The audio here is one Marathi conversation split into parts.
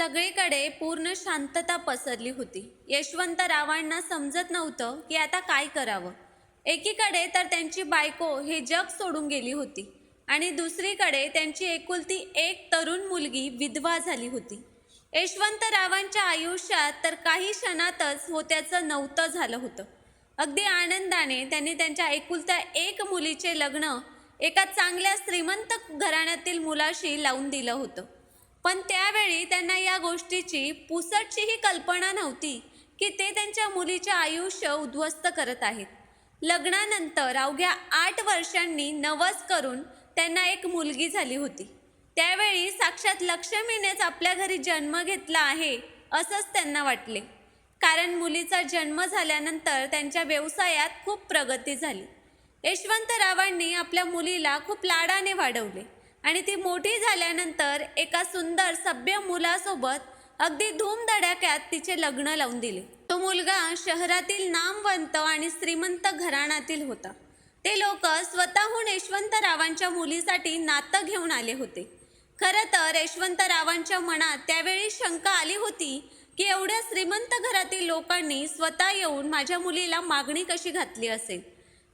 सगळीकडे पूर्ण शांतता पसरली होती. यशवंतरावांना समजत नव्हतं की आता काय करावं. एकीकडे तर त्यांची बायको हे जग सोडून गेली होती आणि दुसरीकडे त्यांची एकुलती एक तरुण मुलगी विधवा झाली होती. यशवंतरावांच्या आयुष्यात तर काही क्षणातच होत्याचं नव्हतं झालं होतं. अगदी आनंदाने त्यांनी त्यांच्या एकुलत्या एक मुलीचे लग्न एका चांगल्या श्रीमंत घराण्यातील मुलाशी लावून दिलं होतं. पण त्यावेळी त्यांना या गोष्टीची पुसटचीही कल्पना नव्हती की ते त्यांच्या मुलीचे आयुष्य उद्ध्वस्त करत आहेत. लग्नानंतर अवघ्या आठ वर्षांनी नवस करून त्यांना एक मुलगी झाली होती. त्यावेळी साक्षात लक्ष्मीनेच आपल्या घरी जन्म घेतला आहे असंच त्यांना वाटले. कारण मुलीचा जन्म झाल्यानंतर त्यांच्या व्यवसायात खूप प्रगती झाली. यशवंतरावांनी आपल्या मुलीला खूप लाडाने वाढवले. आणि ती मोठी झाल्यानंतर एका सुंदर सभ्य मुलासोबत अगदी धूमधडाक्यात तिचे लग्न लावून दिले. तो मुलगा शहरातील नामवंत आणि श्रीमंत घराण्यातील होता. ते लोक स्वतःहून यशवंतरावांच्या मुलीसाठी नातं घेऊन आले होते. खरं तर यशवंतरावांच्या मनात त्यावेळी शंका आली होती की एवढ्या श्रीमंत घरातील लोकांनी स्वतः येऊन माझ्या मुलीला मागणी कशी घातली असेल?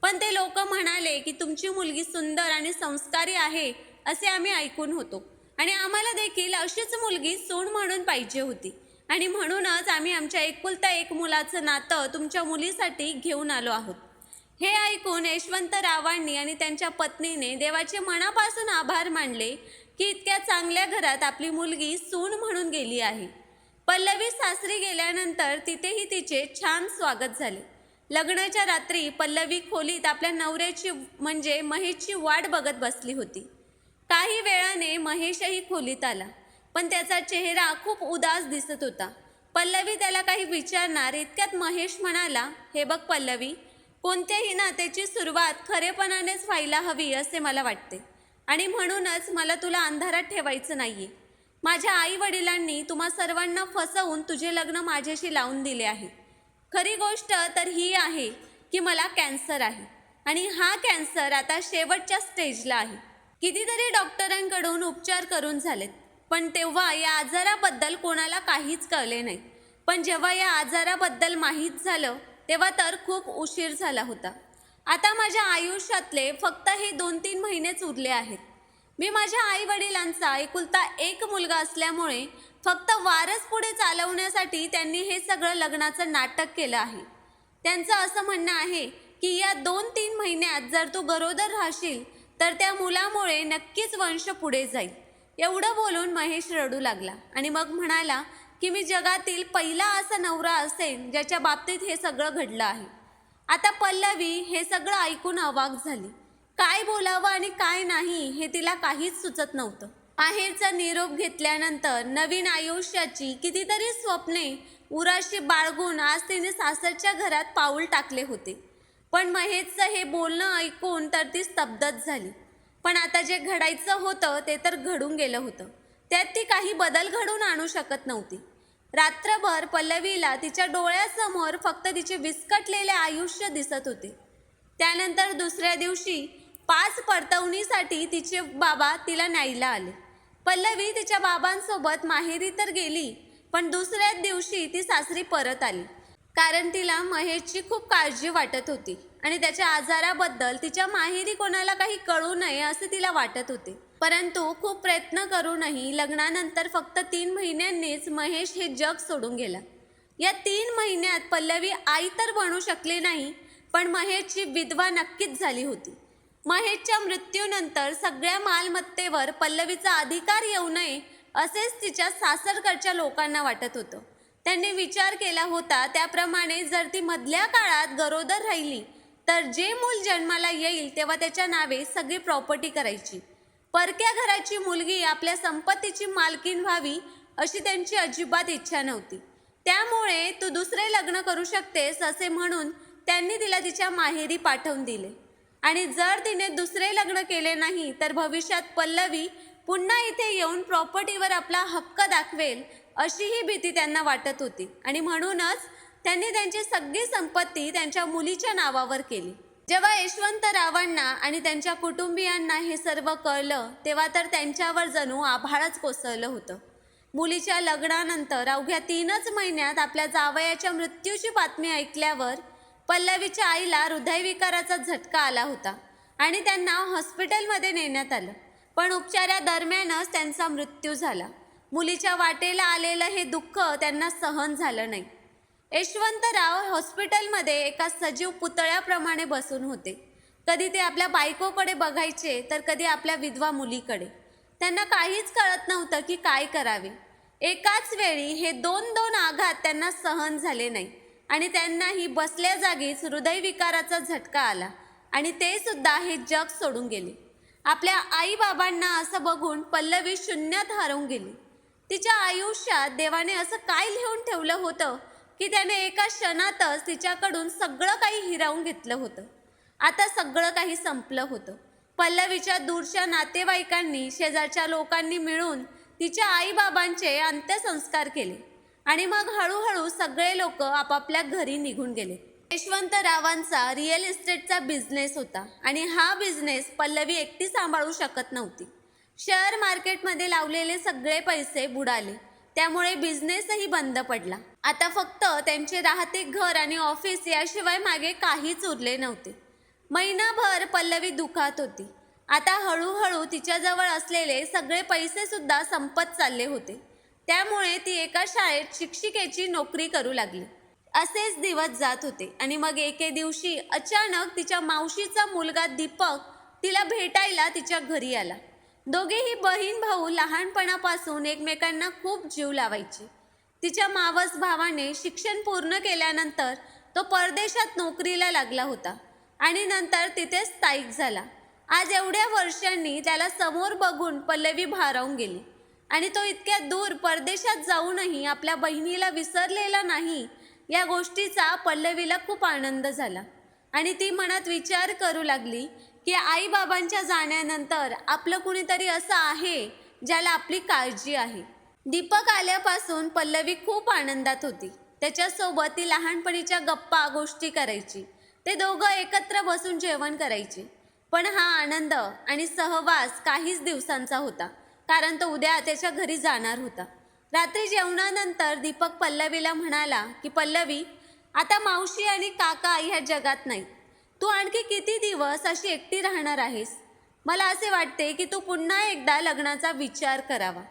पण ते लोक म्हणाले की तुमची मुलगी सुंदर आणि संस्कारी आहे असे आम्ही ऐकून होतो. आणि आम्हाला देखील अशीच मुलगी सून म्हणून पाहिजे होती. आणि म्हणूनच आम्ही आमच्या एकुलता एक मुलाचं नातं तुमच्या मुलीसाठी घेऊन आलो आहोत. हे ऐकून यशवंतरावांनी आणि त्यांच्या पत्नीने देवाचे मनापासून आभार मानले की इतक्या चांगल्या घरात आपली मुलगी सून म्हणून गेली आहे. पल्लवी सासरी गेल्यानंतर तिथेही तिचे छान स्वागत झाले. लग्नाच्या रात्री पल्लवी खोलीत आपल्या नवऱ्याची म्हणजे महेशची वाट बघत बसली होती. काही वेळाने महेशही खोलीत आला. पण त्याचा चेहरा खूप उदास दिसत होता. पल्लवी त्याला काही विचारणार इतक्यात महेश म्हणाला हे बघ पल्लवी कोणत्याही नात्याची सुरुवात खरेपणानेच व्हायला हवी असे मला वाटते. आणि म्हणूनच मला तुला अंधारात ठेवायचं नाही आहे माझ्या आई वडिलांनी तुम्हा सर्वांना फसवून तुझे लग्न माझ्याशी लावून दिले आहे. खरी गोष्ट तर ही आहे की मला कॅन्सर आहे. आणि हा कॅन्सर आता शेवटच्या स्टेजला आहे. कितीतरी डॉक्टरांकडून उपचार करून झालेत. पण तेव्हा या आजाराबद्दल कोणाला काहीच कळले नाही. पण जेव्हा या आजाराबद्दल माहीत झालं तेव्हा तर खूप उशीर झाला होता. आता माझ्या आयुष्यातले फक्त हे दोन तीन महिनेच उरले आहेत. मी माझ्या आई वडिलांचा एकुलता एक मुलगा असल्यामुळे फक्त वारस पुढे चालवण्यासाठी त्यांनी हे सगळं लग्नाचं नाटक केलं आहे. त्यांचं असं म्हणणं आहे की या दोन तीन महिन्यात जर तू गरोदर राहशील तर त्या मुलामुळे नक्कीच वंश पुढे जाईल. एवढं बोलून महेश रडू लागला आणि मग म्हणाला की मी जगातील पहिला असा नवरा असेल ज्याच्या बाबतीत हे सगळं घडलं आहे. आता पल्लवी हे सगळं ऐकून अवाक झाली. काय बोलावं आणि काय नाही हे तिला काहीच सुचत नव्हतं. बाहेरचा निरोप घेतल्यानंतर नवीन आयुष्याची कितीतरी स्वप्ने उराशी बाळगून आज तिने सासरच्या घरात पाऊल टाकले होते. पण महेशचं हे बोलणं ऐकून तर ती स्तब्धच झाली. पण आता जे घडायचं होतं ते तर घडून गेलं होतं. त्यात ती काही बदल घडून आणू शकत नव्हती. रात्रभर पल्लवीला तिच्या डोळ्यासमोर फक्त तिचे विस्कटलेले आयुष्य दिसत होते. त्यानंतर दुसऱ्या दिवशी पाच परतवणीसाठी तिचे बाबा तिला न्यायला आले. पल्लवी तिच्या बाबांसोबत माहेरी तर गेली पण दुसऱ्याच दिवशी ती सासरी परत आली. कारण तिला महेशची खूप काळजी वाटत होती आणि त्याच्या आजाराबद्दल तिच्या माहेरी कोणाला काही कळू नये असे तिला वाटत होते. परंतु खूप प्रयत्न करूनही लग्नानंतर फक्त तीन महिन्यांनीच महेश हे जग सोडून गेला. या तीन महिन्यात पल्लवी आई तर बनू शकली नाही पण महेशची विधवा नक्कीच झाली होती. महेशच्या मृत्यूनंतर सगळ्या मालमत्तेवर पल्लवीचा अधिकार येऊ नये असेच तिच्या सासरकडच्या लोकांना वाटत होतं. त्यांनी विचार केला होता त्याप्रमाणे जर ती मधल्या काळात गरोदर राहिली तर जे मूल जन्माला येईल तेव्हा त्याच्या नावे सगळी प्रॉपर्टी करायची. परक्या घराची मुलगी आपल्या संपत्तीची मालकीण व्हावी अशी त्यांची अजिबात इच्छा नव्हती. त्यामुळे तू दुसरे लग्न करू शकतेस असे म्हणून त्यांनी तिला तिच्या माहेरी पाठवून दिले. आणि जर तिने दुसरे लग्न केले नाही तर भविष्यात पल्लवी पुन्हा इथे येऊन प्रॉपर्टीवर आपला हक्क दाखवेल अशी ही भीती त्यांना वाटत होती. आणि म्हणूनच त्यांनी त्यांची सगळी संपत्ती त्यांच्या मुलीच्या नावावर केली. जेव्हा यशवंतरावांना आणि त्यांच्या कुटुंबियांना हे सर्व कळलं तेव्हा तर त्यांच्यावर जणू आभाळच कोसळलं होतं. मुलीच्या लग्नानंतर अवघ्या तीनच महिन्यात आपल्या जावयाच्या मृत्यूची बातमी ऐकल्यावर पल्लवीच्या आईला हृदयविकाराचा झटका आला होता आणि त्यांना हॉस्पिटलमध्ये नेण्यात आलं. पण उपचारादरम्यानच त्यांचा मृत्यू झाला. मुलीच्या वाटेला आलेलं हे दुःख त्यांना सहन झालं नाही. यशवंतराव हॉस्पिटलमध्ये एका सजीव पुतळ्याप्रमाणे बसून होते. कधी ते आपल्या बायकोकडे बघायचे तर कधी आपल्या विधवा मुलीकडे. त्यांना काहीच कळत नव्हतं की काय करावे. एकाच वेळी हे दोन दोन आघात त्यांना सहन झाले नाही आणि त्यांनाही बसल्या जागीच हृदयविकाराचा झटका आला आणि ते सुद्धा हे जग सोडून गेले. आपल्या आईबाबांना असं बघून पल्लवी शून्यात हरवून गेली. तिच्या आयुष्यात देवाने असं काय लिहून ठेवलं होतं की त्याने एका क्षणातच तिच्याकडून सगळं काही हिरावून घेतलं होतं? आता सगळं काही संपलं होतं. पल्लवीच्या दूरच्या नातेवाईकांनी शेजारच्या लोकांनी मिळून तिच्या आईबाबांचे अंत्यसंस्कार केले आणि मग हळूहळू सगळे लोक आपापल्या घरी निघून गेले. यशवंतरावांचा रिअल इस्टेटचा बिझनेस होता आणि हा बिझनेस पल्लवी एकटी सांभाळू शकत नव्हती. शेअर मार्केटमध्ये लावलेले सगळे पैसे बुडाले. त्यामुळे बिझनेसही बंद पडला. आता फक्त त्यांचे राहते घर आणि ऑफिस याशिवाय मागे काहीच उरले नव्हते. महिनाभर पल्लवी दुखात होती. आता हळूहळू तिच्याजवळ असलेले सगळे पैसेसुद्धा संपत चालले होते. त्यामुळे ती एका शाळेत शिक्षिकेची नोकरी करू लागली. असेच दिवस जात होते आणि मग एके दिवशी अचानक तिच्या मावशीचा मुलगा दीपक तिला भेटायला तिच्या घरी आला. दोघेही बहीण भाऊ लहानपणापासून एकमेकांना खूप जीव लावायचे. तिच्या मावस भावाने शिक्षण पूर्ण केल्यानंतर तो परदेशात नोकरीला लागला होता आणि नंतर तिथे स्थायिक झाला. आज एवढ्या वर्षांनी त्याला समोर बघून पल्लवी भारावून गेली आणि तो इतक्या दूर परदेशात जाऊनही आपल्या बहिणीला विसरलेला नाही या गोष्टीचा पल्लवीला खूप आनंद झाला आणि ती मनात विचार करू लागली की आईबाबांच्या जाण्यानंतर आपलं कुणीतरी असं आहे ज्याला आपली काळजी आहे. दीपक आल्यापासून पल्लवी खूप आनंदात होती. त्याच्यासोबत ती लहानपणीच्या गप्पा गोष्टी करायची. ते दोघं एकत्र बसून जेवण करायचे. पण हा आनंद आणि सहवास काहीच दिवसांचा होता कारण तो उद्या त्याच्या घरी जाणार होता. रात्री जेवणानंतर दीपक पल्लवीला म्हणाला की पल्लवी आता मावशी आणि काका ह्या जगात नाही तू आणखी किती दिवस अशी एकटी राहणार आहेस? मला असे वाटते की तू पुन्हा एकदा लग्नाचा विचार करावा.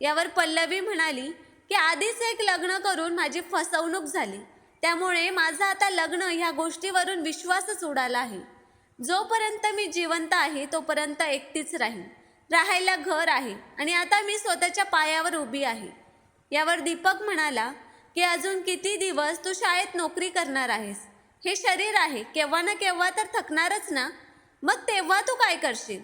यावर पल्लवी म्हणाली की आधीच एक लग्न करून माझी फसवणूक झाली. त्यामुळे माझा आता लग्न ह्या गोष्टीवरून विश्वासच उडाला आहे. जोपर्यंत मी जिवंत आहे तोपर्यंत एकटीच राहीन. राहायला घर आहे आणि आता मी स्वतःच्या पायावर उभी आहे. यावर दीपक म्हणाला की अजून किती दिवस तू शाळेत नोकरी करणार आहेस? हे शरीर आहे. केव्हा ना केव्हा तर थकणारच ना? मग तेव्हा तू काय करशील?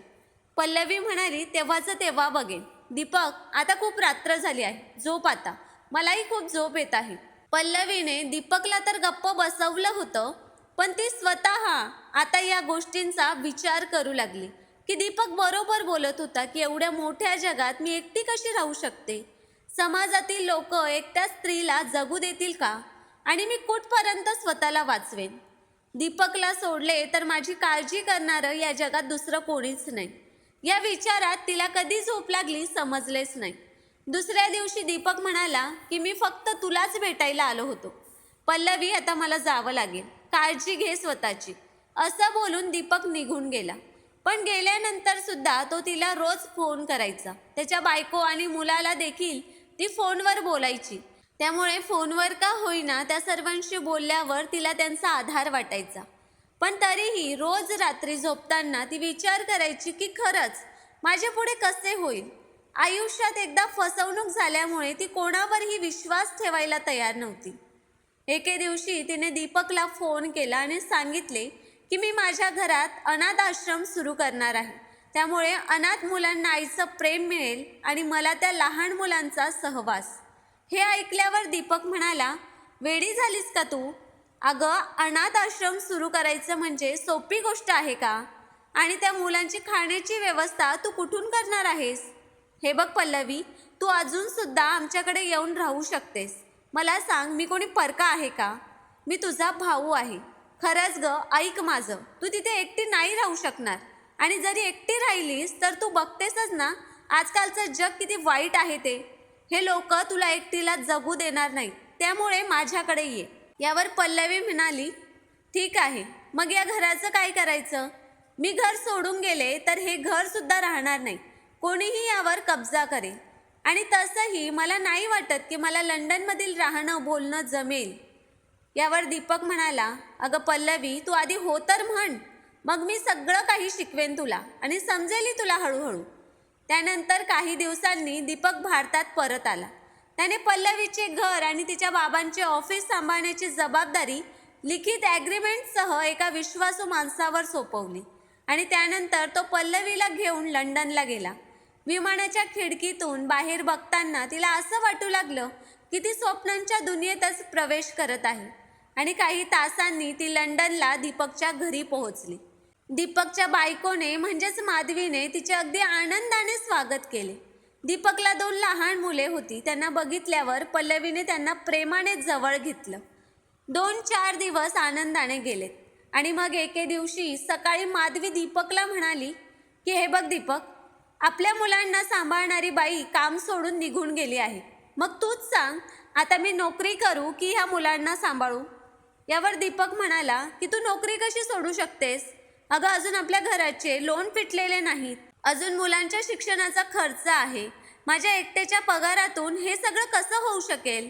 पल्लवी म्हणाली तेव्हाचं तेव्हा बघेन. दीपक आता खूप रात्र झाली आहे. झोप आता. मलाही खूप झोप येत आहे. पल्लवीने दीपकला तर गप्प बसवलं होतं पण ती स्वतः आता या गोष्टींचा विचार करू लागली. की दीपक बरोबर बोलत होता की एवढ्या मोठ्या जगात मी एकटी कशी राहू शकते? समाजातील लोक एकट्या स्त्रीला जगू देतील का? आणि मी कुठपर्यंत स्वतःला वाचवेन? दीपकला सोडले तर माझी काळजी करणारं या जगात दुसरं कोणीच नाही. या विचारात तिला कधी झोप लागली समजलेच नाही. दुसऱ्या दिवशी दीपक म्हणाला की मी फक्त तुलाच भेटायला आलो होतो. पल्लवी आता मला जावं लागेल. काळजी घे स्वतःची. असं बोलून दीपक निघून गेला. पण गेल्यानंतर सुद्धा तो तिला रोज फोन करायचा. त्याच्या बायको आणि मुलाला देखील ती फोनवर बोलायची. त्यामुळे फोनवर का होईना त्या सर्वांशी बोलल्यावर तिला त्यांचा आधार वाटायचा. पण तरीही रोज रात्री झोपताना ती विचार करायची की खरंच माझ्या पुढे कसे होईल? आयुष्यात एकदा फसवणूक झाल्यामुळे ती कोणावरही विश्वास ठेवायला तयार नव्हती. एके दिवशी तिने दीपकला फोन केला आणि सांगितले की मी माझ्या घरात अनाथ आश्रम सुरू करणार आहे. त्यामुळे अनाथ मुलांना आईचं प्रेम मिळेल आणि मला त्या लहान मुलांचा सहवास. हे ऐकल्यावर दीपक म्हणाला वेडी झालीस का तू? अगं अनाथ आश्रम सुरू करायचं म्हणजे सोपी गोष्ट आहे का? आणि त्या मुलांची खाण्याची व्यवस्था तू कुठून करणार आहेस? हे बघ पल्लवी तू अजूनसुद्धा आमच्याकडे येऊन राहू शकतेस. मला सांग मी कोणी परका आहे का? मी तुझा भाऊ आहे. खरंच ग ऐक माझं. तू तिथे एकटी नाही राहू शकणार. आणि जरी एकटी राहिलीस तर तू बघतेसच ना आजकालचं जग किती वाईट आहे ते. हे लोक तुला एकटीला जगू देणार नाही. त्यामुळे माझ्याकडे ये. यावर पल्लवी म्हणाली ठीक आहे. मग या घराचं काय करायचं? मी घर सोडून गेले तर हे घरसुद्धा राहणार नाही. कोणीही यावर कब्जा करेल आणि तसंही मला नाही वाटत की मला लंडनमधील राहणं बोलणं जमेल. यावर दीपक म्हणाला अगं पल्लवी तू आधी हो तर म्हण. मग मी सगळं काही शिकवेन तुला आणि समजेलही तुला हळूहळू. त्यानंतर काही दिवसांनी दीपक भारतात परत आला. त्याने पल्लवीचे घर आणि तिच्या बाबांचे ऑफिस सांभाळण्याची जबाबदारी लिखित ॲग्रीमेंटसह एका विश्वासू माणसावर सोपवली आणि त्यानंतर तो पल्लवीला घेऊन लंडनला गेला. विमानाच्या खिडकीतून बाहेर बघताना तिला असं वाटू लागलं की ती स्वप्नांच्या दुनियेतच प्रवेश करत आहे आणि काही तासांनी ती लंडनला दीपकच्या घरी पोहोचली. दीपकच्या बायकोने म्हणजेच माधवीने तिचे अगदी आनंदाने स्वागत केले. दीपकला दोन लहान मुले होती. त्यांना बघितल्यावर पल्लवीने त्यांना प्रेमाने जवळ घेतलं. दोन चार दिवस आनंदाने गेलेत. आणि मग एके दिवशी सकाळी माधवी दीपकला म्हणाली की हे बघ दीपक आपल्या मुलांना सांभाळणारी बाई काम सोडून निघून गेली आहे. मग तूच सांग आता मी नोकरी करू की ह्या मुलांना सांभाळू? यावर दीपक म्हणाला की तू नोकरी कशी सोडू शकतेस? अगं अजून आपल्या घराचे लोन फिटलेले नाहीत. अजून मुलांच्या शिक्षणाचा खर्च आहे. माझ्या एकट्याच्या पगारातून हे सगळं कसं होऊ शकेल?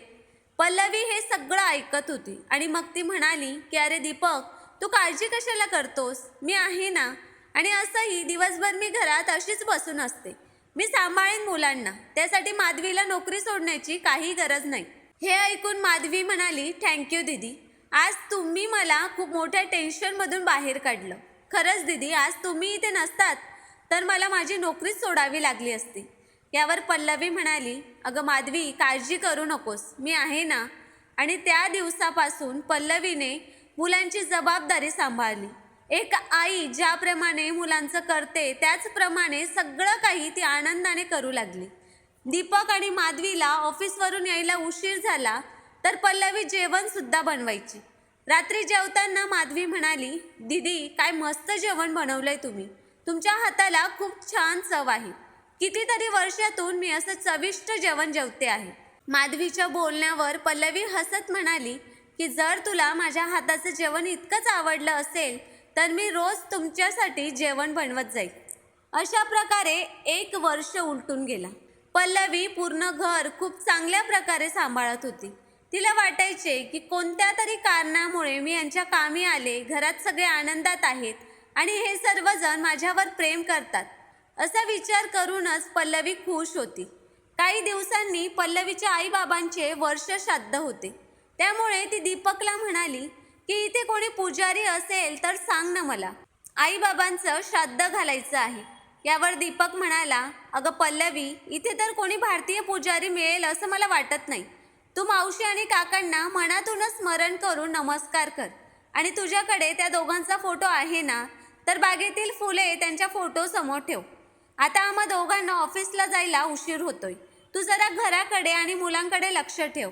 पल्लवी हे सगळं ऐकत होती आणि मग ती म्हणाली की अरे दीपक तू काळजी कशाला करतोस? मी आहे ना. आणि असंही दिवसभर मी घरात अशीच बसून असते. मी सांभाळेन मुलांना. त्यासाठी माधवीला नोकरी सोडण्याची काही गरज नाही. हे ऐकून माधवी म्हणाली थँक्यू दीदी. आज तुम्ही मला खूप मोठ्या टेन्शनमधून बाहेर काढलं. खरंच दीदी आज तुम्ही इथे नसतात तर मला माझी नोकरीच सोडावी लागली असती. यावर पल्लवी म्हणाली अगं माधवी काळजी करू नकोस मी आहे ना? आणि त्या दिवसापासून पल्लवीने मुलांची जबाबदारी सांभाळली. एक आई ज्याप्रमाणे मुलांचं करते त्याचप्रमाणे सगळं काही ती आनंदाने करू लागली. दीपक आणि माधवीला ऑफिसवरून यायला उशीर झाला तर पल्लवी जेवणसुद्धा बनवायची. रात्री जेवताना माधवी म्हणाली दीदी काय मस्त जेवण बनवलंय तुम्ही. तुमच्या हाताला खूप छान चव आहे. कितीतरी वर्षातून मी असं चविष्ट जेवण जेवते आहे. माधवीच्या बोलण्यावर पल्लवी हसत म्हणाली की जर तुला माझ्या हाताचं जेवण इतकंच आवडलं असेल तर मी रोज तुमच्यासाठी जेवण बनवत जाईल. अशा प्रकारे एक वर्ष उलटून गेला. पल्लवी पूर्ण घर खूप चांगल्या प्रकारे सांभाळत होती. तिला वाटायचे की कोणत्या तरी कारणामुळे मी यांच्या कामी आले घरात सगळे आनंदात आहेत आणि हे सर्वजण माझ्यावर प्रेम करतात. असा विचार करूनच पल्लवी खुश होती. काही दिवसांनी पल्लवीच्या आईबाबांचे वर्ष श्राद्ध होते. त्यामुळे ती दीपकला म्हणाली की इथे कोणी पुजारी असेल तर सांग ना मला. आईबाबांचं श्राद्ध घालायचं आहे. यावर दीपक म्हणाला अगं पल्लवी इथे तर कोणी भारतीय पुजारी मिळेल असं मला वाटत नाही. तू मावशी आणि काकांना मनातूनच स्मरण करून नमस्कार कर. आणि तुझ्याकडे त्या दोघांचा फोटो आहे ना तर बागेतील फुले त्यांच्या फोटो समोर ठेव. आता आम्हा दोघांना ऑफिसला जायला उशीर होतोय. तू जरा घराकडे आणि मुलांकडे लक्ष ठेव.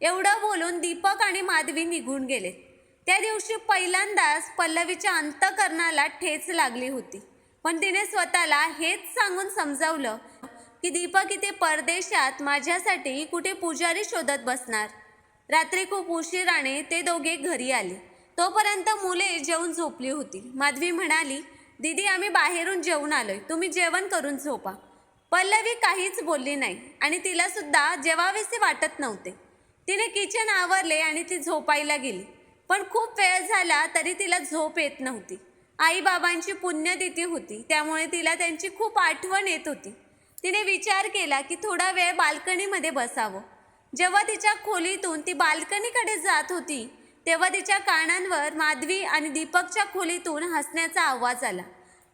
एवढं बोलून दीपक आणि माधवी निघून गेले. त्या दिवशी पहिल्यांदाच पल्लवीच्या अंतकरणाला ठेच लागली होती. पण तिने स्वतःला हेच सांगून समजावलं की दीपक इथे परदेशात माझ्यासाठी कुठे पुजारी शोधत बसणार? रात्री खूप उशिराने ते दोघे घरी आले. तोपर्यंत मुले जेवून झोपली होती. माधवी म्हणाली दीदी आम्ही बाहेरून जेवून आलोय. तुम्ही जेवण करून झोपा. पल्लवी काहीच बोलली नाही आणि तिला सुद्धा जेवावेसे वाटत नव्हते. तिने किचन आवरले आणि ती झोपायला गेली. पण खूप वेळ झाला तरी तिला झोप येत नव्हती. आईबाबांची पुण्यतिथी होती त्यामुळे तिला त्यांची खूप आठवण येत होती. तिने विचार केला की थोडा वेळ बाल्कनीमध्ये बसावं. जेव्हा तिच्या खोलीतून ती बाल्कनीकडे जात होती तेव्हा तिच्या कानांवर माधवी आणि दीपकच्या खोलीतून हसण्याचा आवाज आला.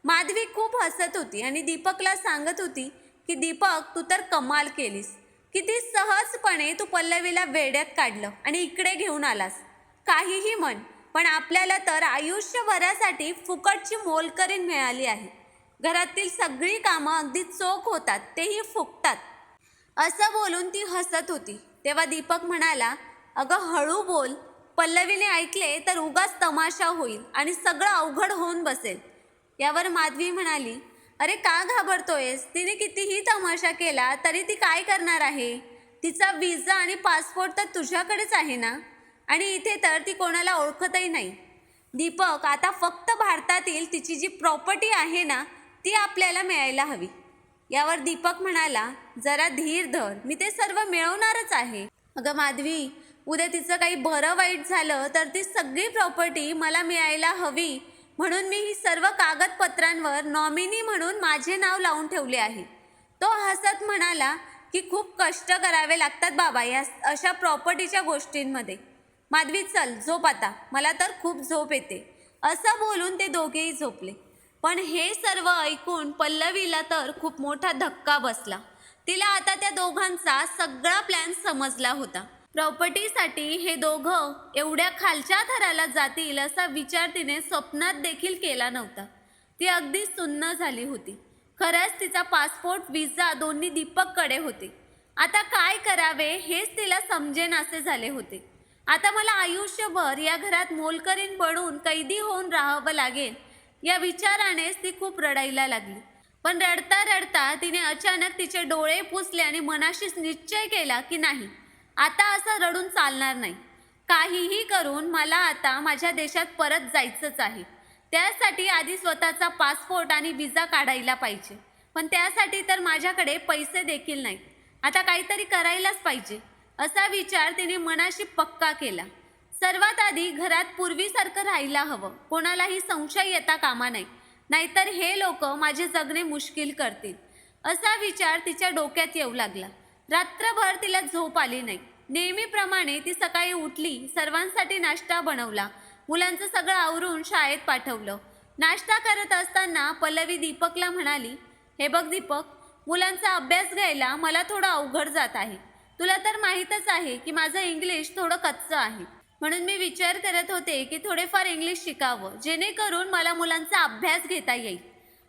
माधवी खूप हसत होती आणि दीपकला सांगत होती की दीपक तू तर कमाल केलीस. किती सहजपणे तू पल्लवीला वेड्यात काढलं आणि इकडे घेऊन आलास. काहीही म्हण पण आपल्याला तर आयुष्यभरासाठी फुकटची मोलकरीण मिळाली आहे. घरातील सगळी कामं अगदी चोख होतात तेही फुकतात. असं बोलून ती हसत होती. तेव्हा दीपक म्हणाला अगं हळू बोल. पल्लवीने ऐकले तर उगाच तमाशा होईल आणि सगळं अवघड होऊन बसेल. यावर माधवी म्हणाली अरे का घाबरतोयस? तिने कितीही तमाशा केला तरी ती काय करणार आहे? तिचा विजा आणि पासपोर्ट तर तुझ्याकडेच आहे ना? आणि इथे तर ती कोणाला ओळखतही नाही. दीपक आता फक्त भारतातील तिची जी प्रॉपर्टी आहे ना ती आपल्याला मिळायला हवी. यावर दीपक म्हणाला जरा धीर धर मी ते सर्व मिळवणारच आहे. अगं माधवी उद्या तिचं काही बरं वाईट झालं तर ती सगळी प्रॉपर्टी मला मिळायला हवी. म्हणून मी ही सर्व कागदपत्रांवर नॉमिनी म्हणून माझे नाव लावून ठेवले आहे. तो हसत म्हणाला की खूप कष्ट करावे लागतात बाबा या अशा प्रॉपर्टीच्या गोष्टींमध्ये. माधवी चल झोप आता. मला तर खूप झोप येते. असं बोलून ते दोघेही झोपले. पण हे सर्व ऐकून पल्लवीला तर खूप मोठा धक्का बसला. तिला आता त्या दोघांचा सगळा प्लॅन समजला होता. प्रॉपर्टीसाठी हे दोघं एवढ्या खालच्या थराला जातील असा विचार तिने स्वप्नात देखील केला नव्हता. ती अगदी सुन्न झाली होती. खरंच तिचा पासपोर्ट विजा दोन्ही दीपककडे होते. आता काय करावे हेच तिला समजेनासे झाले होते. आता मला आयुष्यभर या घरात मोलकरीण बनून कैदी होऊन राहावं लागेल. या विचारानेच ती खूप रडायला लागली. पण रडता रडता तिने अचानक तिचे डोळे पुसले आणि मनाशीच निश्चय केला की नाही आता असं रडून चालणार नाही. काहीही करून मला आता माझ्या देशात परत जायचंच आहे. त्यासाठी आधी स्वतःचा पासपोर्ट आणि विजा काढायला पाहिजे. पण त्यासाठी तर माझ्याकडे पैसे देखील नाहीत. आता काहीतरी करायलाच पाहिजे असा विचार तिने मनाशी पक्का केला. सर्वात आधी घरात पूर्वीसारखं राहायला हवं. कोणालाही संशय येता कामा नाही नाहीतर हे लोक माझे जगणे मुश्किल करतील. असा विचार तिच्या डोक्यात येऊ लागला. रात्रभर तिला झोप आली नाही. नेहमीप्रमाणे ती सकाळी उठली सर्वांसाठी नाश्ता बनवला मुलांचं सगळं आवरून शाळेत पाठवलं. नाश्ता करत असताना पल्लवी दीपकला म्हणाली हे बघ दीपक मुलांचा अभ्यास घ्यायला मला थोडं अवघड जात आहे. तुला तर माहीतच आहे की माझं इंग्लिश थोडं कच्चं आहे. म्हणून मी विचार करत होते की थोडेफार इंग्लिश शिकावं जेणेकरून मला मुलांचा अभ्यास घेता येईल.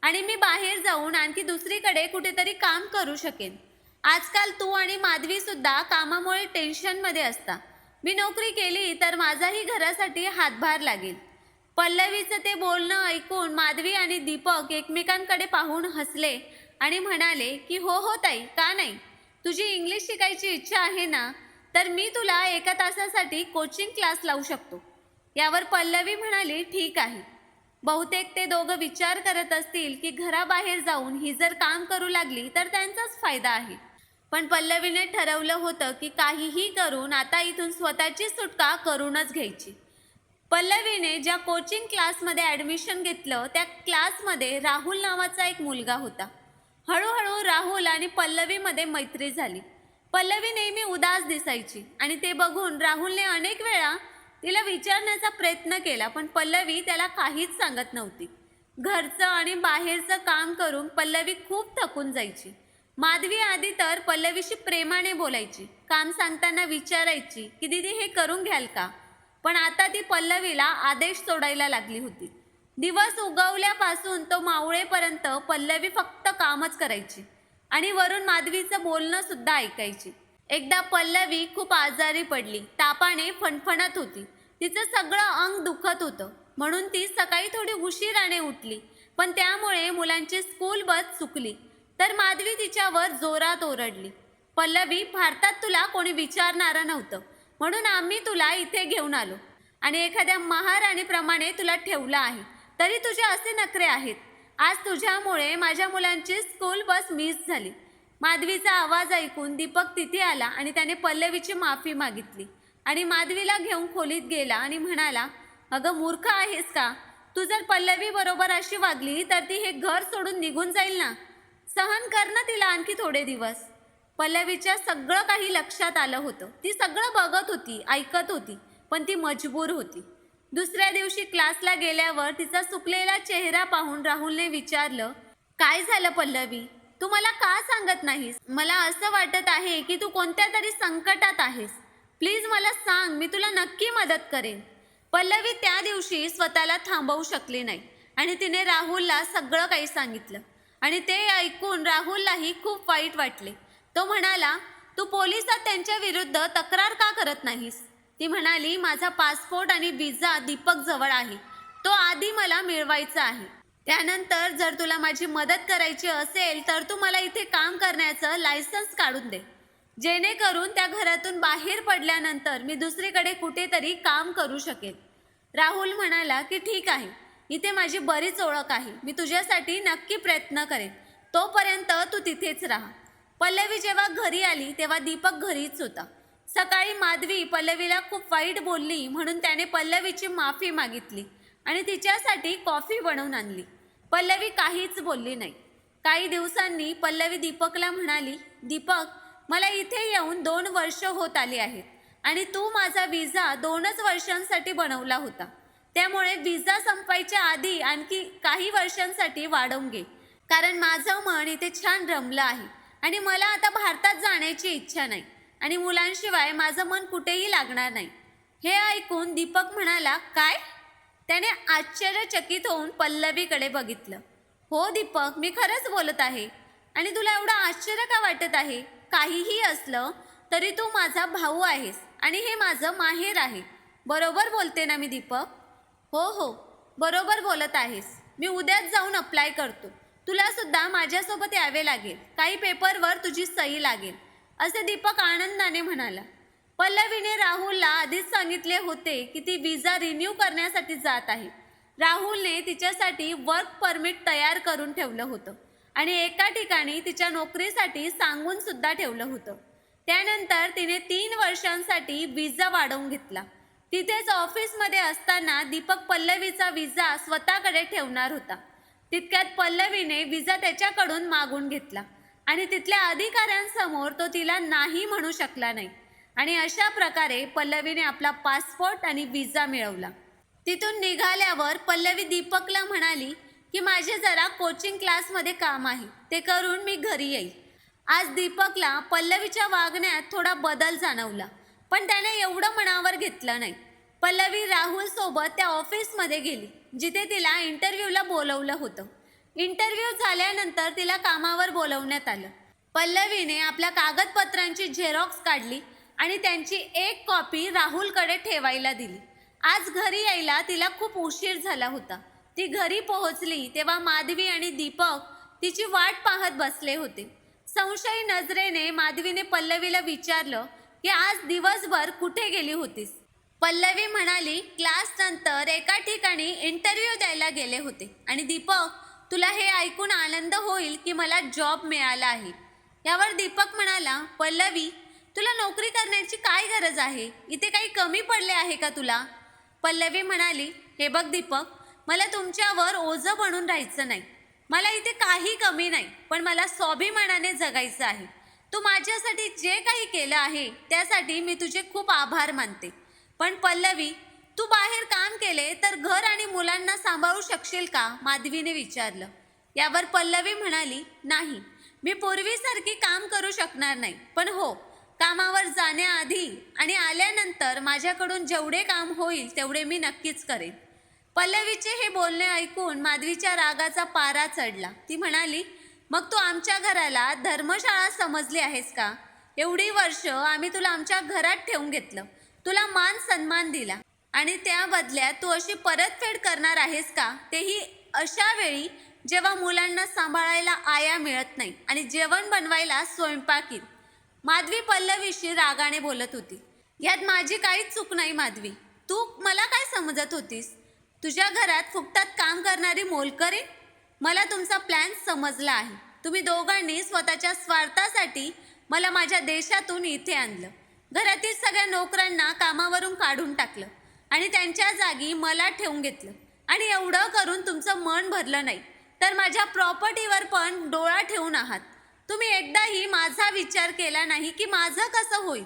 आणि मी बाहेर जाऊन आणखी दुसरीकडे कुठेतरी काम करू शकेन. आजकाल तू आणि माधवी सुद्धा कामामुळे टेन्शनमध्ये असता. मी नोकरी केली तर माझाही घरासाठी हातभार लागेल. पल्लवीचं ते बोलणं ऐकून माधवी आणि दीपक एकमेकांकडे पाहून हसले आणि म्हणाले की हो हो ताई का नाही? तुझी इंग्लिश शिकायची इच्छा आहे ना? तर मी तुला एका तासासाठी कोचिंग क्लास लावू शकतो. यावर पल्लवी म्हणाली ठीक आहे. बहुतेक ते दोघं विचार करत असतील की घराबाहेर जाऊन ही जर काम करू लागली तर त्यांचाच फायदा आहे. पण पल्लवीने ठरवलं होतं की काहीही करून आता इथून स्वतःची सुटका करूनच घ्यायची. पल्लवीने ज्या कोचिंग क्लासमध्ये ॲडमिशन घेतलं त्या क्लासमध्ये राहुल नावाचा एक मुलगा होता. हळूहळू राहुल आणि पल्लवीमध्ये मैत्री झाली. पल्लवी नेहमी उदास दिसायची. आणि ते बघून राहुलने अनेक वेळा तिला विचारण्याचा प्रयत्न केला पण पल्लवी त्याला काहीच सांगत नव्हती. घरचं आणि बाहेरचं काम करून पल्लवी खूप थकून जायची. माधवी आधी तर पल्लवीशी प्रेमाने बोलायची काम सांगताना विचारायची की दिदी हे करून घ्याल का? पण आता ती पल्लवीला आदेश सोडायला लागली होती. दिवस उगवल्यापासून तो मावळेपर्यंत पल्लवी फक्त कामच करायची. आणि वरून माधवीचं बोलणं सुद्धा ऐकायची. एकदा पल्लवी खूप आजारी पडली. तापाने फणफणत होती. तिचं सगळं अंग दुखत होतं. म्हणून ती सकाळी थोडी उशिराने उठली. पण त्यामुळे मुलांची स्कूल बस चुकली. तर माधवी तिच्यावर जोरात ओरडली. पल्लवी भारतात तुला कोणी विचारणारं नव्हतं. म्हणून आम्ही तुला इथे घेऊन आलो. आणि एखाद्या महाराणीप्रमाणे तुला ठेवलं आहे. तरी तुझे असे नखरे आहेत. आज तुझ्यामुळे माझ्या मुलांची स्कूल बस मिस झाली. माधवीचा आवाज ऐकून दीपक तिथे आला आणि त्याने पल्लवीची माफी मागितली. आणि माधवीला घेऊन खोलीत गेला आणि म्हणाला अगं मूर्ख आहेस का? तू जर पल्लवी बरोबर अशी वागली तर ती हे घर सोडून निघून जाईल ना? सहन कर ना तिला आणखी थोडे दिवस. पल्लवीच्या सगळं काही लक्षात आलं होतं. ती सगळं बघत होती ऐकत होती पण ती मजबूर होती. दुसऱ्या दिवशी क्लासला गेल्यावर तिचा सुकलेला चेहरा पाहून राहुलने विचारलं काय झालं पल्लवी? तू मला का सांगत नाहीस? मला असं वाटत आहे की तू कोणत्या तरी संकटात आहेस. प्लीज मला सांग मी तुला नक्की मदत करेन. पल्लवी त्या दिवशी स्वतःला थांबवू शकली नाही आणि तिने राहुलला सगळं काही सांगितलं. आणि ते ऐकून राहुललाही खूप वाईट वाटले. तो म्हणाला तू पोलिसात त्यांच्या विरुद्ध तक्रार का करत नाहीस? ती म्हणाली माझा पासपोर्ट आणि विजा दीपक जवळ आहे. तो आधी मला मिळवायचा आहे. त्यानंतर जर तुला माझी मदत करायची असेल तर तू मला इथे काम करण्याचं लायसन्स काढून दे. जेणेकरून त्या घरातून बाहेर पडल्यानंतर मी दुसरीकडे कुठेतरी काम करू शकेल राहुल म्हणाला की ठीक आहे. इथे माझी बरीच ओळख आहे. मी तुझ्यासाठी नक्की प्रयत्न करेन. तोपर्यंत तू तिथेच राहा. पल्लवी जेव्हा घरी आली तेव्हा दीपक घरीच होता. सकाळी माधवी पल्लवीला खूप वाईट बोलली म्हणून त्याने पल्लवीची माफी मागितली आणि तिच्यासाठी कॉफी बनवून आणली. पल्लवी काहीच बोलली नाही. काही दिवसांनी पल्लवी दीपकला म्हणाली दीपक मला इथे येऊन दोन वर्ष होत आली आहेत आणि तू माझा विजा दोनच वर्षांसाठी बनवला होता. त्यामुळे विजा संपायच्या आधी आणखी काही वर्षांसाठी वाढवून घे. कारण माझं मन इथे छान रमलं आहे आणि मला आता भारतात जाण्याची इच्छा नाही. आणि मुलांशिवाय माझं मन कुठेही लागणार नाही. हे ऐकून दीपक म्हणाला काय? त्याने आश्चर्यचकित होऊन पल्लवीकडे बघितलं. हो दीपक मी खरंच बोलत आहे. आणि तुला एवढं आश्चर्य का वाटत आहे? काहीही असलं तरी तू माझा भाऊ आहेस आणि हे माझं माहेर आहे. बरोबर बोलते ना मी दीपक? हो हो बरोबर बोलत आहेस. मी उद्याच जाऊन अप्लाय करतो. तुला सुद्धा माझ्यासोबत यावे लागेल. काही पेपरवर तुझी सही लागेल. असे दीपक आनंदाने म्हणाला. पल्लवीने राहुलला आधीच सांगितले होते की ती विजा रिन्यू करण्यासाठी जात आहे. राहुलने तिच्यासाठी वर्क परमिट तयार करून ठेवलं होतं आणि एका ठिकाणी तिच्या नोकरीसाठी सांगून सुद्धा ठेवलं होतं. त्यानंतर तिने तीन वर्षांसाठी विजा वाढवून घेतला. तिथेच ऑफिसमध्ये असताना दीपक पल्लवीचा विजा स्वतःकडे ठेवणार होता. तितक्यात पल्लवीने विजा त्याच्याकडून मागून घेतला. आणि तिथल्या अधिकाऱ्यांसमोर तो तिला नाही म्हणू शकला नाही. आणि अशा प्रकारे पल्लवीने आपला पासपोर्ट आणि विजा मिळवला. तिथून निघाल्यावर पल्लवी दीपकला म्हणाली की माझे जरा कोचिंग क्लासमध्ये काम आहे. ते करून मी घरी येईल. आज दीपकला पल्लवीच्या वागण्यात थोडा बदल जाणवला पण त्याने एवढं मनावर घेतलं नाही. पल्लवी राहुलसोबत त्या ऑफिसमध्ये गेली जिथे तिला इंटरव्ह्यूला बोलवलं होतं. इंटरव्ह्यू झाल्यानंतर तिला कामावर बोलवण्यात आलं. पल्लवीने आपल्या कागदपत्रांची झेरॉक्स काढली आणि त्यांची एक कॉपी राहुलकडे ठेवायला दिली. आज घरी यायला तिला खूप उशीर झाला होता. ती घरी पोहोचली तेव्हा माधवी आणि दीपक तिची वाट पाहत बसले होते. संशयी नजरेने माधवीने पल्लवीला विचारलं की आज दिवसभर कुठे गेली होतीस? पल्लवी म्हणाली क्लास नंतर एका ठिकाणी इंटरव्ह्यू द्यायला गेले होते. आणि दीपक तुला हे ऐकून आनंद होईल की मला जॉब मिळाला आहे. यावर दीपक म्हणाला पल्लवी तुला नोकरी करण्याची काय गरज आहे? इथे काही कमी पडले आहे का तुला? पल्लवी म्हणाली हे बघ दीपक मला तुमच्यावर ओझं बनून राहायचं नाही. मला इथे काही कमी नाही पण मला स्वाभिमानाने जगायचं आहे. तू माझ्यासाठी जे काही केलं आहे त्यासाठी मी तुझे खूप आभार मानते. पण पल्लवी तू बाहेर काम केले तर घर आणि मुलांना सांभाळू शकशील का? माधवीने विचारलं. यावर पल्लवी म्हणाली नाही. मी पूर्वीसारखी काम करू शकणार नाही. पण हो कामावर जाण्याआधी आणि आल्यानंतर माझ्याकडून जेवढे काम होईल तेवढे मी नक्कीच करेन. पल्लवीचे हे बोलणे ऐकून माधवीच्या रागाचा पारा चढला. ती म्हणाली मग तू आमच्या घराला धर्मशाळा समजली आहेस का? एवढी वर्ष आम्ही तुला आमच्या घरात ठेवून घेतलं. तुला मान सन्मान दिला. आणि त्या बदल्यात तू अशी परतफेड करणार आहेस का? तेही अशा वेळी जेव्हा मुलांना सांभाळायला आया मिळत नाही आणि जेवण बनवायला स्वयंपाकीत माधवी पल्लवीशी रागाने बोलत होती. यात माझी काहीच चूक नाही माधवी. तू मला काय समजत होतीस? तुझ्या घरात फुकटात काम करणारी मोलकरी? मला तुमचा प्लॅन समजला आहे. तुम्ही दोघांनी स्वतःच्या स्वार्थासाठी मला माझ्या देशातून इथे आणलं. घरातील सगळ्या नोकरांना कामावरून काढून टाकलं. आणि त्यांच्या जागी मला ठेवून घेतलं. आणि एवढं करून तुमचं मन भरलं नाही. तर माझ्या प्रॉपर्टीवर पण डोळा ठेवून आहात. तुम्ही एकदाही माझा विचार केला नाही की माझं कसं होईल?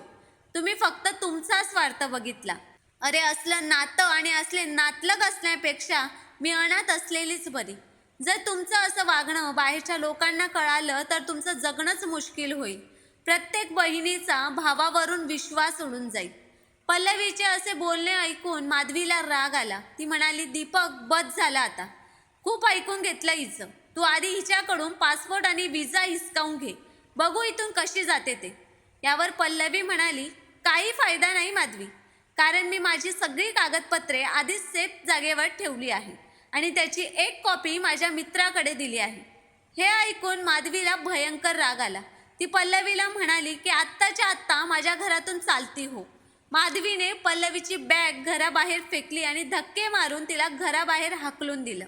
तुम्ही फक्त तुमचा स्वार्थ बघितला. अरे असलं नातं आणि असले नातलग असण्यापेक्षा मी अनाथ असलेलीच बरी. जर तुमचं असं वागणं बाहेरच्या लोकांना कळालं तर तुमचं जगणंच मुश्किल होईल. प्रत्येक बहिणीचा भावावरून विश्वास उडून जाईल. पल्लवीचे असे बोलणे ऐकून माधवीला राग आला. ती म्हणाली दीपक बद झाला आता. खूप ऐकून घेतलं हिचं. तू आधी हिच्याकडून पासपोर्ट आणि विजा हिसकावून घे. बघू इथून कशी जाते ते. यावर पल्लवी म्हणाली काही फायदा नाही माधवी. कारण मी माझी सगळी कागदपत्रे आधीच सेफ जागेवर ठेवली आहे आणि त्याची एक कॉपी माझ्या मित्राकडे दिली आहे. हे ऐकून माधवीला भयंकर राग आला. ती पल्लवीला म्हणाली की आत्ताच्या आत्ता माझ्या घरातून चालती हो. माधवीने पल्लवीची बॅग घराबाहेर फेकली आणि धक्के मारून तिला घराबाहेर हाकलून दिलं.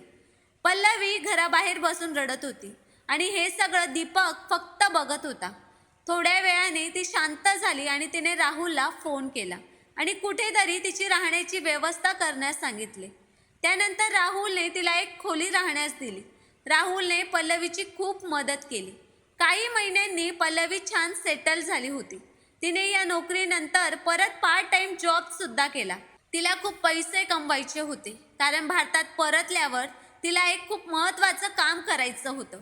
पल्लवी घराबाहेर बसून रडत होती आणि हे सगळं दीपक फक्त बघत होता. थोड्या वेळाने ती शांत झाली आणि तिने राहुलला फोन केला आणि कुठेतरी तिची राहण्याची व्यवस्था करण्यास सांगितले. त्यानंतर राहुलने तिला एक खोली राहण्यास दिली. राहुलने पल्लवीची खूप मदत केली. काही महिन्यांनी पल्लवी छान सेटल झाली होती. तिने या नोकरीनंतर परत पार्ट टाइम जॉब सुद्धा केला. तिला खूप पैसे कमवायचे होते. कारण भारतात परतल्यावर तिला एक खूप महत्त्वाचं काम करायचं होतं.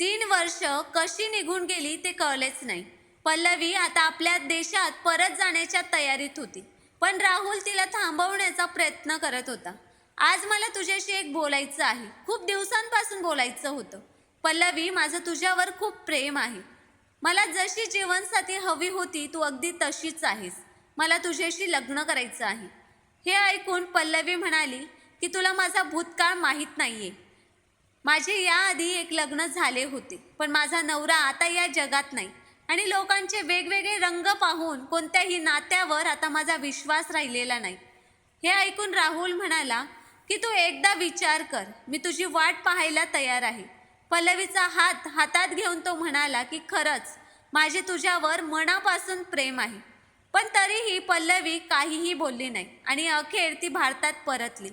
तीन वर्ष कशी निघून गेली ते कळलेच नाही. पल्लवी आता आपल्या देशात परत जाण्याच्या तयारीत होती. पण राहुल तिला थांबवण्याचा प्रयत्न करत होता. आज मला तुझ्याशी एक बोलायचं आहे. खूप दिवसांपासून बोलायचं होतं. पल्लवी माझं तुझ्यावर खूप प्रेम आहे. मला जशी जीवनसाथी हवी होती तू अगदी तशीच आहेस. मला तुझ्याशी लग्न करायचं आहे. हे ऐकून पल्लवी म्हणाली की तुला माझा भूतकाळ माहीत नाही आहे माझे याआधी एक लग्न झाले होते पण माझा नवरा आता या जगात नाही. आणि लोकांचे वेगवेगळे रंग पाहून कोणत्याही नात्यावर आता माझा विश्वास राहिलेला नाही. हे ऐकून राहुल म्हणाला की तू एकदा विचार कर. मी तुझी वाट पाहायला तयार आहे. पल्लवीचा हात हातात घेऊन तो म्हणाला की खरंच माझे तुझ्यावर मनापासून प्रेम आहे. पण तरीही पल्लवी काहीही बोलली नाही आणि अखेर ती भारतात परतली.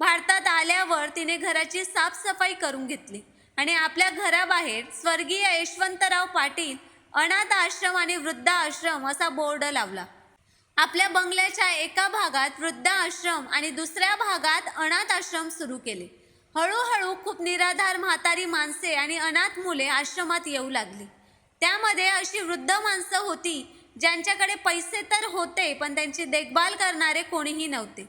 भारतात आल्यावर तिने घराची साफसफाई करून घेतली आणि आपल्या घराबाहेर स्वर्गीय यशवंतराव पाटील अनाथ आश्रम आणि वृद्ध आश्रम असा बोर्ड लावला. आपल्या बंगल्याच्या एका भागात वृद्ध आश्रम आणि दुसऱ्या भागात अनाथ आश्रम सुरू केले. हळूहळू खूप निराधार म्हातारी माणसे आणि अनाथ मुले आश्रमात येऊ लागली. त्यामध्ये अशी वृद्ध माणसं होती ज्यांच्याकडे पैसे तर होते पण त्यांची देखभाल करणारे कोणीही नव्हते.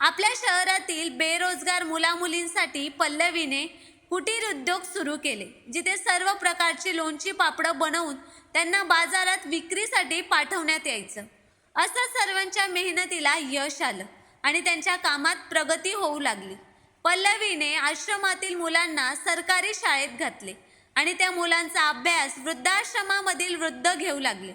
आपल्या शहरातील बेरोजगार मुलामुलींसाठी पल्लवीने कुटीर उद्योग सुरू केले जिथे सर्व प्रकारची लोणची पापडं बनवून त्यांना बाजारात विक्रीसाठी पाठवण्यात यायचं. असं सर्वांच्या मेहनतीला यश आलं आणि त्यांच्या कामात प्रगती होऊ लागली. पल्लवीने आश्रमातील मुलांना सरकारी शाळेत घातले आणि त्या मुलांचा अभ्यास वृद्धाश्रमामधील वृद्ध घेऊ लागले.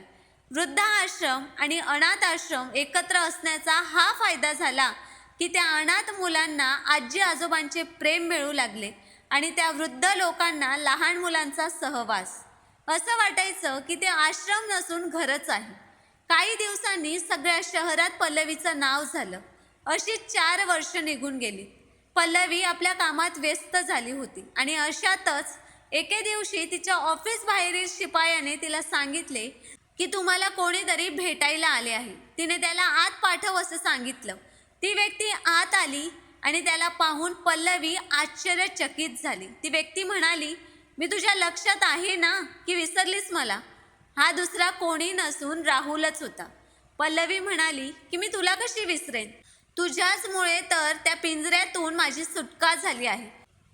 वृद्ध आश्रम आणि अनाथ आश्रम एकत्र असण्याचा हा फायदा झाला की त्या अनाथ मुलांना आजी आजोबांचे प्रेम मिळू लागले आणि त्या वृद्ध लोकांना लहान मुलांचा सहवास. असं वाटायचं की ते आश्रम नसून घरच आहे. काही दिवसांनी सगळ्या शहरात पल्लवीचं नाव झालं. अशी चार वर्ष निघून गेली. पल्लवी आपल्या कामात व्यस्त झाली होती. आणि अशातच एके दिवशी तिच्या ऑफिस बाहेरील शिपायाने तिला सांगितले की तुम्हाला कोणीतरी भेटायला आले आहे. तिने त्याला आत पाठव असं सांगितलं. ती व्यक्ती आत आली आणि त्याला पाहून पल्लवी आश्चर्यचकित झाली. ती व्यक्ती म्हणाली मी तुझ्या लक्षात आहे ना की विसरलीस मला? हा दुसरा कोणी नसून राहुलच होता. पल्लवी म्हणाली की मी तुला कशी विसरेन? तुझ्याचमुळे तर त्या पिंजऱ्यातून माझी सुटका झाली आहे.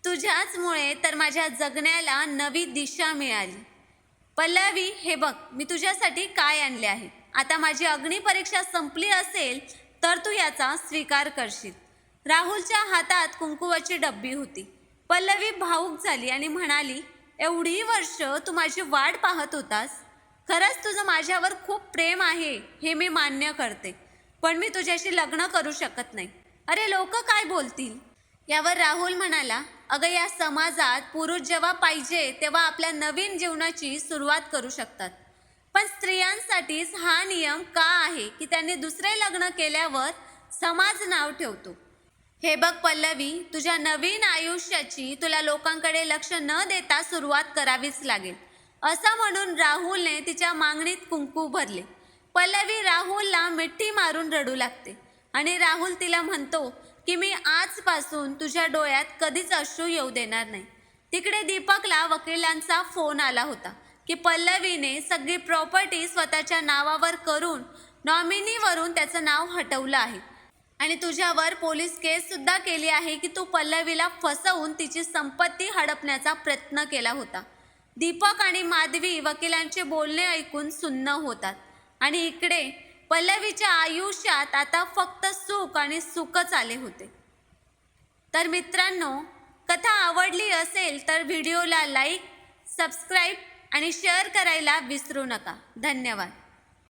तुझ्याचमुळे तर माझ्या जगण्याला नवी दिशा मिळाली. पल्लवी हे बघ मी तुझ्यासाठी काय आणले आहे? आता माझी अग्निपरीक्षा संपली असेल तर तू याचा स्वीकार करशील. राहुलच्या हातात कुंकुवाची डब्बी होती. पल्लवी भाऊक झाली आणि म्हणाली एवढी वर्ष तू माझी वाट पाहत होतास. खरंच तुझं माझ्यावर खूप प्रेम आहे हे मी मान्य करते. पण मी तुझ्याशी लग्न करू शकत नाही. अरे लोक काय बोलतील? यावर राहुल म्हणाला अगं या समाजात पुरुष जेव्हा पाहिजे तेव्हा आपल्या नवीन जीवनाची सुरुवात करू शकतात. पण स्त्रियांसाठीच हा नियम का आहे की त्यांनी दुसरे लग्न केल्यावर समाज नाव ठेवतो? हे बघ पल्लवी तुझ्या नवीन आयुष्याची तुला लोकांकडे लक्ष न देता सुरुवात करावीच लागेल. असं म्हणून राहुलने तिच्या मागणीत कुंकू भरले. पल्लवी राहुलला मिठी मारून रडू लागते. आणि राहुल तिला म्हणतो की मी आजपासून तुझ्या डोळ्यात कधीच अश्रू येऊ देणार नाही. तिकडे दीपकला वकिलांचा फोन आला होता की पल्लवीने सगळी प्रॉपर्टी स्वतःच्या नावावर करून नॉमिनीवरून त्याचं नाव हटवलं आहे. आणि तुझ्यावर पोलीस केससुद्धा केली आहे की तू पल्लवीला फसवून तिची संपत्ती हडपण्याचा प्रयत्न केला होता. दीपक आणि माधवी वकिलांचे बोलणे ऐकून सुन्न होतात. आणि इकडे पल्लवीच्या आयुष्यात आता फक्त सुख आणि सुखच आले होते. तर मित्रांनो कथा आवडली असेल तर व्हिडिओला लाईक सबस्क्राईब आणि शेअर करायला विसरू नका. धन्यवाद.